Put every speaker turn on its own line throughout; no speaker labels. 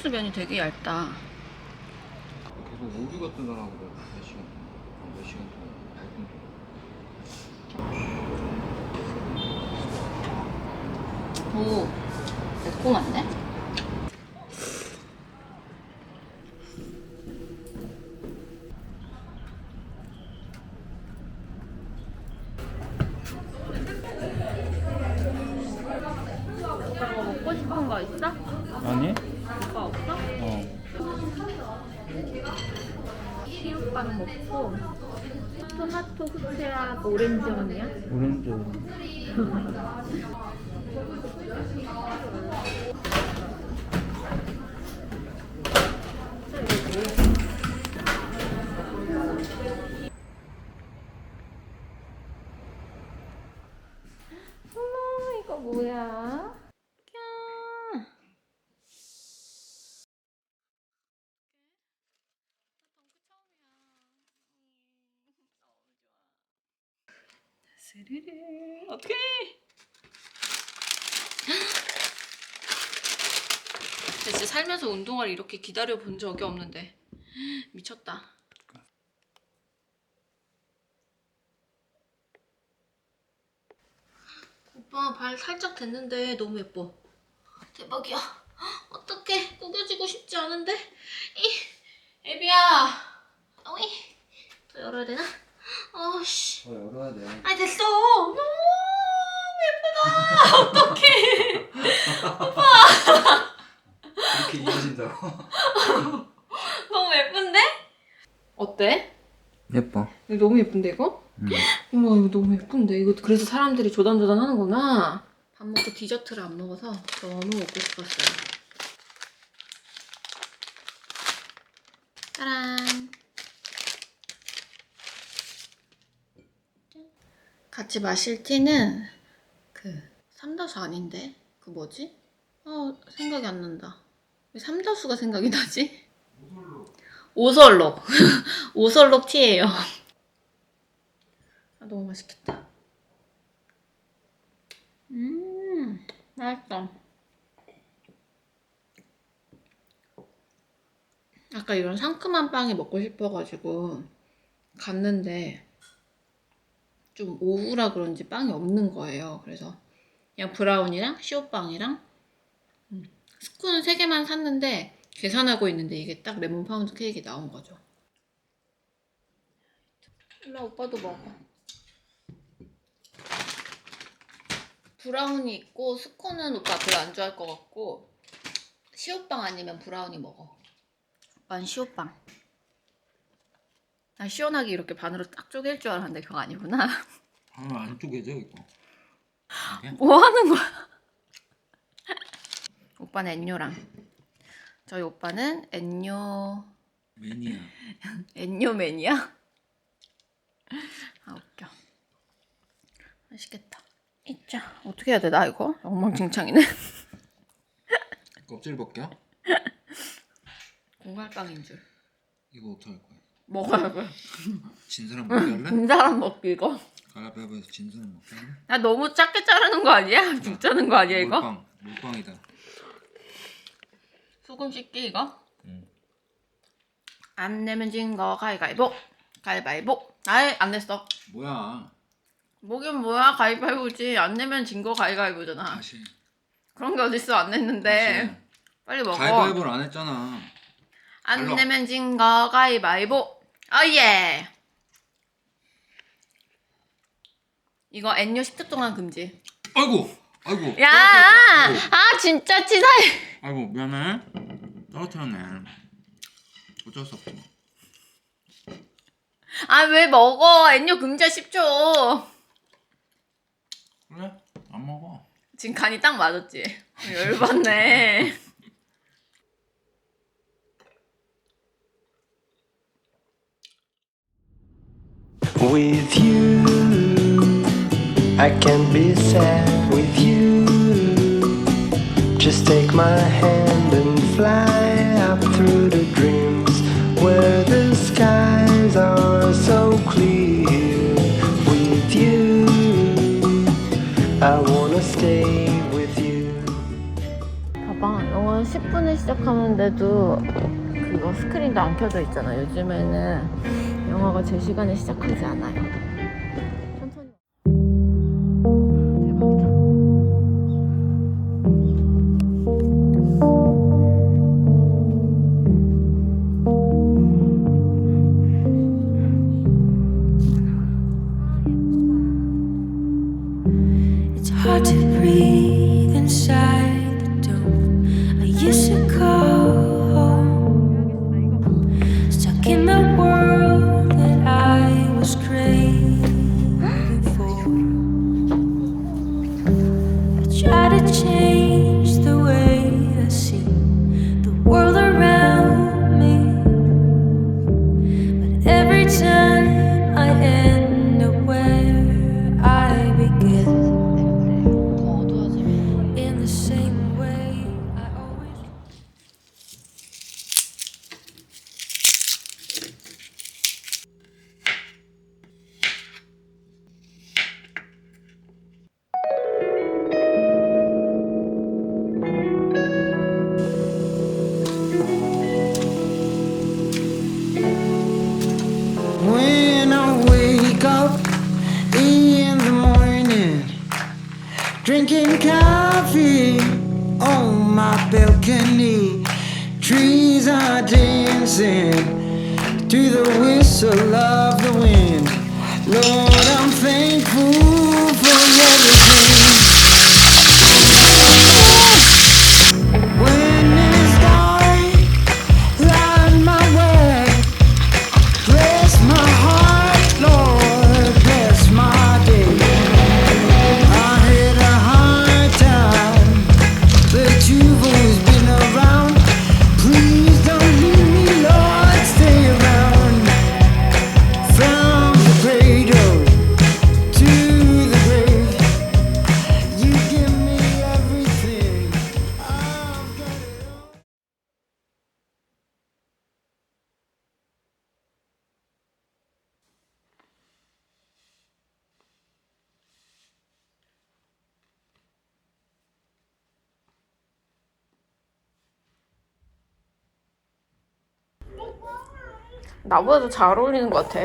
쌀국수 면이 되게 얇다.
계속 오류가 뜨더라고 몇 시간 동안 아, 몇 시간 동안 8분 동안
오, 매콤한데? 오빠 먹고 싶은 거 있어?
아니?
오빠 없어?
어
시우빵 먹고 토마토 후추야 오렌지원이야?
오렌지
스르르 어떡해 진짜 살면서 운동화를 이렇게 기다려 본 적이 없는데 미쳤다 오빠 발 살짝 됐는데 너무 예뻐. 대박이야. 어떡해. 구겨지고 싶지 않은데. 이 애비야. 어이. 더 열어야 되나? 어씨.
더 열어야 돼
아니 됐어. 너무 예쁘다. 어떡해.
이렇게 이어진다고?
너무 예쁜데? 어때?
예뻐
이거 너무 예쁜데 이거?
응.
어머 이거 너무 예쁜데 이거 그래서 사람들이 조단조단 하는구나 밥 먹고 디저트를 안 먹어서 너무 먹고 싶었어요 짜란 같이 마실 티는 그 삼다수 아닌데 그 뭐지? 어 생각이 안 난다 왜 삼다수가 생각이 나지? 오설록 오설록 티예요 아, 너무 맛있겠다. 음, 맛있다. 아까 이런 상큼한 빵이 먹고 싶어가지고 갔는데 좀 오후라 그런지 빵이 없는 거예요. 그래서 그냥 브라운이랑 시오빵이랑 음, 스콘은 3개만 샀는데 계산하고 있는데 이게 딱 레몬 파운드 케이크 나온 거죠. 일로 와, 오빠도 먹어. 브라운이 있고 스콘은 오빠 별로 안 좋아할 것 같고 시오빵 아니면 브라운이 먹어. 오빠는 시오빵. 난 시원하게 이렇게 반으로 딱 쪼갤 줄 알았는데 그거 아니구나.
아 안쪽에죠 이거
뭐 하는 거야? 오빠는 엔뇨랑 저희 오빠는 엔뇨
매니아
엔뇨맨이야? 아 웃겨. 맛있겠다. 있자. 어떻게 해야 되나 이거? 엉망진창이네.
껍질 벗겨?
공갈빵인 줄.
이거 어떡할 거야?
먹어야 돼.
진 사람 먹게 할래?
인 사람 먹기 이거.
가라베바에서 진 사람 먹게 할래?
나 너무 작게 자르는 거 아니야? 죽 자는 거 아니야 이거?
몰빵 몰빵이다
소금 씻기 이거?
응.
안 내면 진 거 가위가위보. 가위바위보. 아이 안 냈어.
뭐야
뭐긴 뭐야 가위바위보지. 안 내면 진 거 가위가위보잖아.
다시
그런 게 어딨어 안 냈는데.
다시
빨리 먹어.
가위바위보를 안 했잖아
안
달라.
내면 진 거 가위바위보. 어예. 이거 N요 10초 동안 금지.
아이고 아이고
야,
떨어뜨렸다.
아 진짜 치사해.
아이고 미안해 떨어뜨렸네 어쩔 수 없지
아 왜 먹어? N요 금지야 10초.
그래 안 먹어
지금 간이 딱 맞았지. 열받네.
With you, I can be sad with you. Just take my hand and fly up through the dreams where the skies are so clear. With you, I wanna stay with you.
봐봐, 영화 10분에 시작 시작하는데도 그거 스크린도 안 켜져 있잖아. 요즘에는 영화가 제 시간에 시작하지 않아요.
Drinking coffee on my balcony, trees are dancing to the whistle of the wind. Lord, I'm thankful for everything.
나보다도 잘 어울리는 것 같아.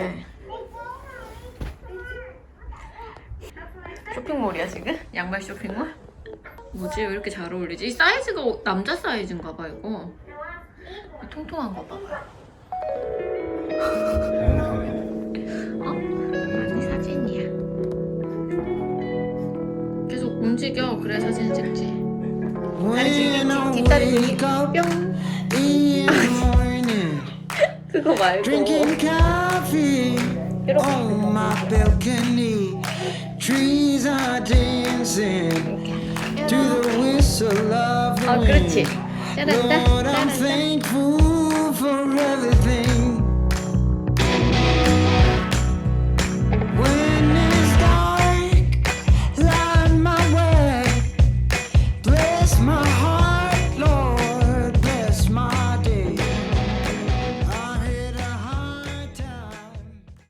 쇼핑몰이야 지금? 양말 쇼핑몰? 뭐지 왜 이렇게 잘 어울리지? 이 사이즈가 어- 남자 사이즈인가 봐 이거. 이 통통한 거 봐봐요. 어? 아니 사진이야. 계속 움직여 그래 사진 찍지.
I
뒷다리 뿅.
in the morning.
그거 말고.
Drinking coffee on my balcony. Trees are dancing to the whistle of the
어
wind.
그렇지. 짜란다
Lord, I'm
짜란다.
thankful for everything.